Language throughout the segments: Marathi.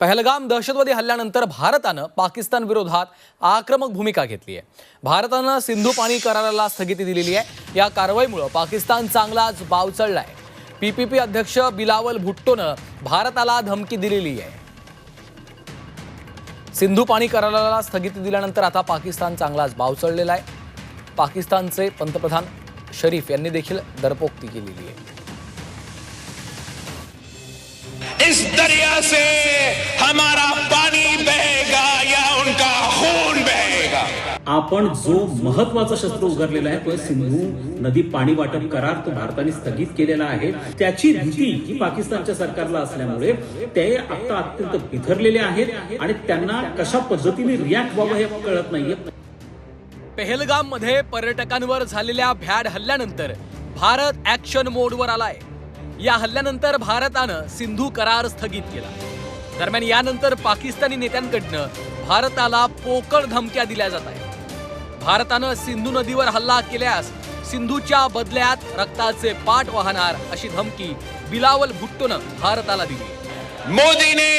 पहलगाम दहशतवादी हल्ल्यानंतर भारतानं पाकिस्तान विरोधात आक्रमक भूमिका घेतली आहे. भारतानं सिंधू पाणी कराराला स्थगिती दिलेली आहे. या कारवाईमुळं पाकिस्तान चांगलाच बावचळलाय. पीपीपी अध्यक्ष बिलावल भुट्टोनं भारताला धमकी दिलेली आहे. सिंधू पाणी कराराला स्थगिती दिल्यानंतर आता पाकिस्तान चांगलाच बावचळलेला आहे. पाकिस्तानचे पंतप्रधान शरीफ यांनी देखील दरपोक्ती केलेली आहे. इस दरिया से हमारा पानी बहेगा या उनका खून बहेगा। आपण जो महत्त्वाचा शस्त्र उगारलेला आहे तो सिंधू नदी पाणी वाटप करार तो भारताने स्थगित केलेला आहे. त्याची भीती ही पाकिस्तानच्या सरकारला असल्यामुळे ते आता अत्यंत बिथरलेले आहेत आणि त्यांना कशा पद्धतीने रिॲक्ट व्हावं हे कळत नाहीये. पेहलगाममध्ये पर्यटकांवर झालेल्या भ्याड हल्ल्यानंतर भारत ऍक्शन मोडवर आलाय. या हल्ल्यानंतर भारतानं सिंधू करार स्थगित केला. दरम्यान यानंतर पाकिस्तानी नेत्यांकडनं भारताला पोकळ धमक्या दिल्या जात आहेत. भारतानं सिंधू नदीवर हल्ला केल्यास सिंधूच्या बदल्यात रक्ताचे पाठ वाहणार अशी धमकी बिलावल भुट्टोनं भारताला दिली. मोदी ने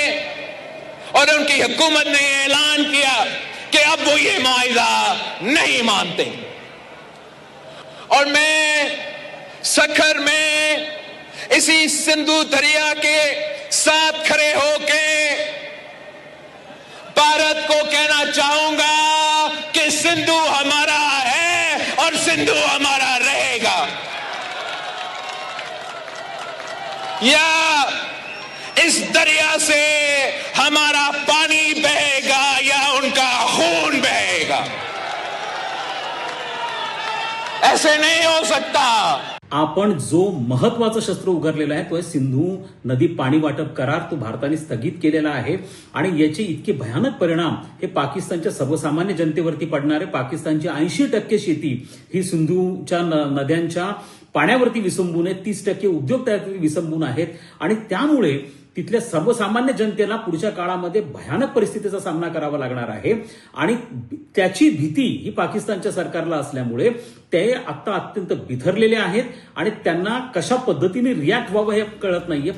और उनकी हुकूमत ने ऐलान किया कि अब वो ये मुआवजा नहीं मानते। और मैं सखर में इसी सिंधु दरिया के चाहूँगा कि सिंधु हमारा है और सिंधु हमारा रहेगा। या इस दरिया से हमारा पानी बहेगा या उनका खून बहेगा। ऐसे नहीं हो सकता। आपण जो महत्वाचं शस्त्र उगारलेला आहे तो आहे सिंधू नदी पाणी वाटप करार. तो भारताने स्थगित केलेला आहे. आणि याचे इतके भयानक परिणाम हे पाकिस्तानच्या सर्वसामान्य जनतेवरती पडणारे. पाकिस्तानची ऐंशी टक्के शेती ही सिंधूच्या न- नद्यांच्या पाण्यावरती विसंबून आहे तीस टक्के उद्योग त्यावरती विसंबून आहेत. आणि त्यामुळे तिथल्या सर्वसामान्य जनतेला पुढच्या काळामध्ये भयानक परिस्थितीचा सामना करावा लागणार आहे. आणि त्याची भीती ही पाकिस्तानच्या सरकारला असल्यामुळे ते आता अत्यंत बिथरलेले आहेत आणि त्यांना कशा पद्धतीने रिॲक्ट व्हावं हे कळत नाहीये.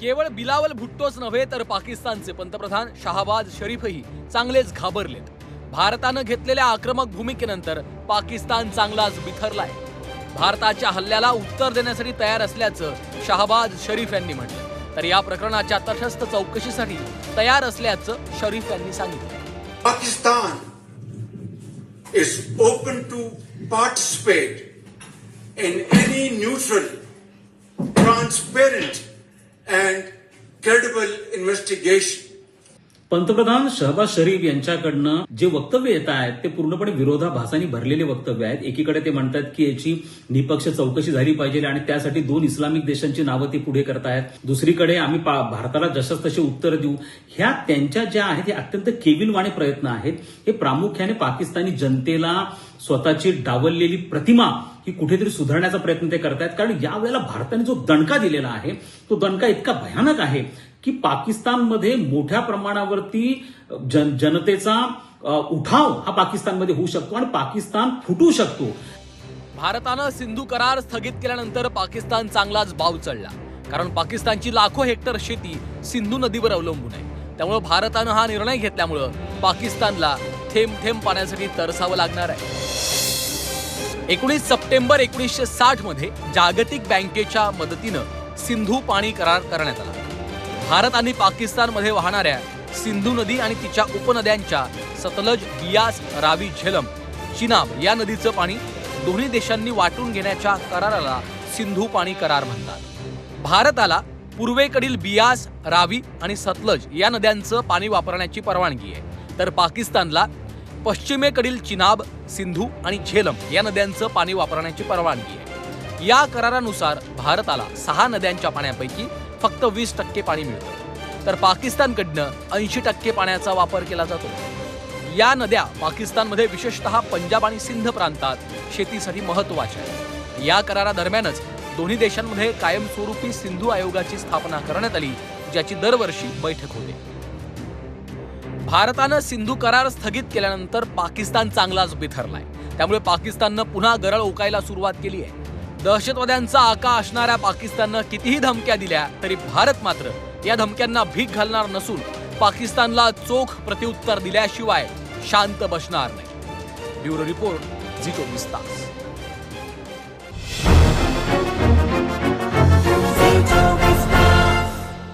केवळ बिलावल भुट्टोच नव्हे तर पाकिस्तानचे पंतप्रधान शहाबाज शरीफही चांगलेच घाबरलेत. भारतानं घेतलेल्या आक्रमक भूमिकेनंतर पाकिस्तान चांगलाच बिथरलाय. भारताच्या हल्ल्याला उत्तर देण्यासाठी तयार असल्याचं शहाबाज शरीफ यांनी म्हटलं. तर या प्रकरणाच्या तटस्थ चौकशीसाठी तयार असल्याचं शरीफ यांनी सांगितलं. Pakistan is open to participate in any neutral transparent and credible investigation पंतप्रधान शहबाज शरीफ यांच्याकडनं जे वक्तव्य येत आहेत ते पूर्णपणे विरोधाभासाने भरलेले वक्तव्य आहेत. एकीकडे ते म्हणतात की याची निपक्ष चौकशी झाली पाहिजे आणि त्यासाठी दोन इस्लामिक देशांची नावं ते पुढे करतायत दुसरीकडे आम्ही भारताला जशाच तसे उत्तर देऊ. ह्या त्यांच्या ज्या आहेत हे अत्यंत केविलवाणे प्रयत्न आहेत. हे प्रामुख्याने पाकिस्तानी जनतेला स्वतःची डावललेली प्रतिमा ही कुठेतरी सुधारण्याचा प्रयत्न ते करतायत कारण यावेळेला भारताने जो दणका दिलेला आहे तो दणका इतका भयानक आहे की पाकिस्तानमध्ये मोठ्या प्रमाणावरती जन जनतेचा उठाव हा पाकिस्तानमध्ये होऊ शकतो आणि पाकिस्तान फुटू शकतो. भारतानं सिंधू करार स्थगित केल्यानंतर पाकिस्तान चांगलाच बाव चढला. कारण पाकिस्तानची लाखो हेक्टर शेती सिंधू नदीवर अवलंबून आहे. त्यामुळे भारतानं हा निर्णय घेतल्यामुळं पाकिस्तानला थेंब थेंब पाण्यासाठी तरसावं लागणार आहे. एकोणीस सप्टेंबर एकोणीसशे साठमध्ये जागतिक बँकेच्या मदतीनं सिंधू पाणी करार करण्यात आला. भारत आणि पाकिस्तानमध्ये वाहणाऱ्या सिंधू नदी आणि तिच्या उपनद्यांच्या सतलज बियास रावी झेलम चिनाब या नदीचं पाणी दोन्ही देशांनी वाटून घेण्याच्या कराराला सिंधू पाणी करार म्हणतात. भारताला पूर्वेकडील बियास रावी आणि सतलज या नद्यांचं पाणी वापरण्याची परवानगी आहे. तर पाकिस्तानला पश्चिमेकडील चिनाब सिंधू आणि झेलम या नद्यांचं पाणी वापरण्याची परवानगी आहे. या करारानुसार भारताला सहा नद्यांच्या पाण्यापैकी फक्त वीस टक्के पाणी मिळतं. तर पाकिस्तानकडनं ऐंशी टक्के पाण्याचा वापर केला जातो. या नद्या पाकिस्तानमध्ये विशेषतः पंजाब आणि सिंध प्रांतात शेतीसाठी महत्त्वाच्या आहेत. या करारादरम्यानच दोन्ही देशांमध्ये कायमस्वरूपी सिंधू आयोगाची स्थापना करण्यात आली ज्याची दरवर्षी बैठक होते. भारतानं सिंधू करार स्थगित केल्यानंतर पाकिस्तान चांगलाच बिथरलाय. त्यामुळे पाकिस्ताननं पुन्हा गरळ ओकायला सुरुवात केली आहे. दहशतवाद्यांचा आका असणाऱ्या पाकिस्ताननं कितीही धमक्या दिल्या तरी भारत मात्र या धमक्यांना भीक घालणार नसून पाकिस्तानला चोख प्रत्युत्तर दिल्याशिवाय शांत बसणार नाही. ब्युरो रिपोर्ट झी चोवीस तास.